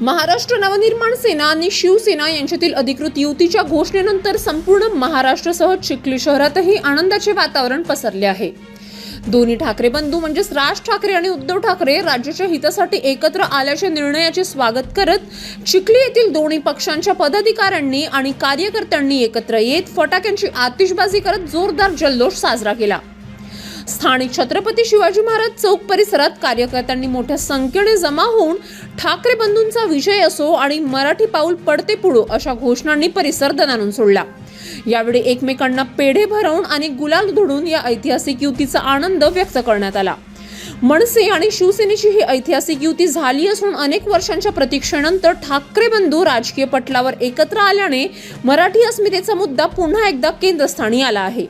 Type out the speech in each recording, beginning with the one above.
महाराष्ट्र नवनिर्माण सेना आणि शिवसेना यांच्यातील अधिकृत युतीच्या घोषणेनंतर संपूर्ण महाराष्ट्रासह चिखली शहरातही आनंदाचे वातावरण पसरले आहे. दोन्ही ठाकरे बंधू म्हणजेच राज ठाकरे आणि उद्धव ठाकरे राज्याच्या हितासाठी एकत्र आल्याच्या निर्णयाचे स्वागत करत चिखली येथील दोन्ही पक्षांच्या पदाधिकाऱ्यांनी आणि कार्यकर्त्यांनी एकत्र येत फटाक्यांची आतिषबाजी करत जोरदार जल्लोष साजरा केला. स्थानिक छत्रपती शिवाजी महाराज चौक परिसरात कार्यकर्त्यांनी मोठ्या संख्येने जमा होऊन ठाकरे बंधूंचा विजय असो आणि मराठी पाऊल पडते पुढो अशा घोषणांनी परिसर दणानून सोडला. यावेळी एकमेकांना पेढे भरवून आणि गुलाल धुडून या ऐतिहासिक युतीचा आनंद व्यक्त करण्यात आला. मनसे आणि शिवसेनेची ही ऐतिहासिक युती झाली असून अनेक वर्षांच्या प्रतीक्षेनंतर ठाकरे बंधू राजकीय पटलावर एकत्र आल्याने मराठी अस्मितेचा मुद्दा पुन्हा एकदा केंद्रस्थानी आला आहे.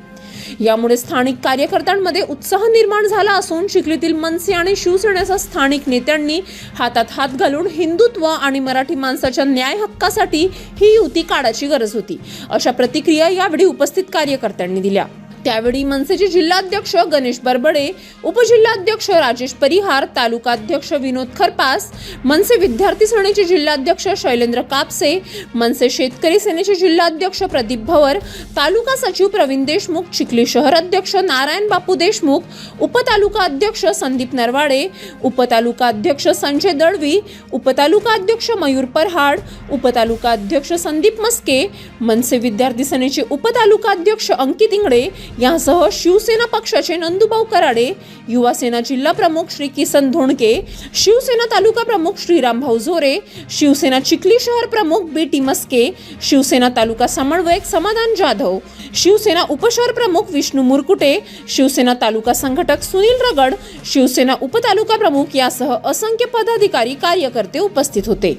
यामुळे स्थानिक कार्यकर्त्यांमध्ये उत्साह निर्माण झाला असून चिखलीतील मनसे आणि शिवसेनेचा स्थानिक नेत्यांनी हातात हात घालून हिंदुत्व आणि मराठी माणसाच्या न्याय हक्कासाठी ही युती काढायची गरज होती. अशा प्रतिक्रिया यावेळी उपस्थित कार्यकर्त्यांनी दिल्या. त्यावेळी मनसेचे जिल्हाध्यक्ष गणेश बरबडे उपजिल्हाध्यक्ष राजेश परिहार तालुकाध्यक्ष विनोद खरपास मनसे विद्यार्थी सेनेचे जिल्हाध्यक्ष शैलेंद्र कापसे मनसे शेतकरी सेनेचे जिल्हाध्यक्ष प्रदीप भवर तालुका सचिव प्रवीण देशमुख चिखली शहर अध्यक्ष नारायण बापू देशमुख उपतालुका अध्यक्ष संदीप नरवाडे उपतालुका अध्यक्ष संजय दळवी उपतालुका अध्यक्ष मयूर परहाड उपतालुका अध्यक्ष संदीप मस्के मनसे विद्यार्थी सेनेचे उपतालुका अध्यक्ष अंकित इंगडे यासह शिवसेना पक्षाचे नंदुभाऊ कराडे युवासेना जिल्हा प्रमुख श्री किसन धोंडके शिवसेना तालुका प्रमुख श्रीरामभाऊ जोरे शिवसेना चिखली शहर प्रमुख बी टी मस्के शिवसेना तालुका समन्वयक समाधान जाधव शिवसेना उपशहर प्रमुख विष्णू मुरकुटे शिवसेना तालुका संघटक सुनील रगड शिवसेना उपतालुका प्रमुख यासह असंख्य पदाधिकारी कार्यकर्ते उपस्थित होते.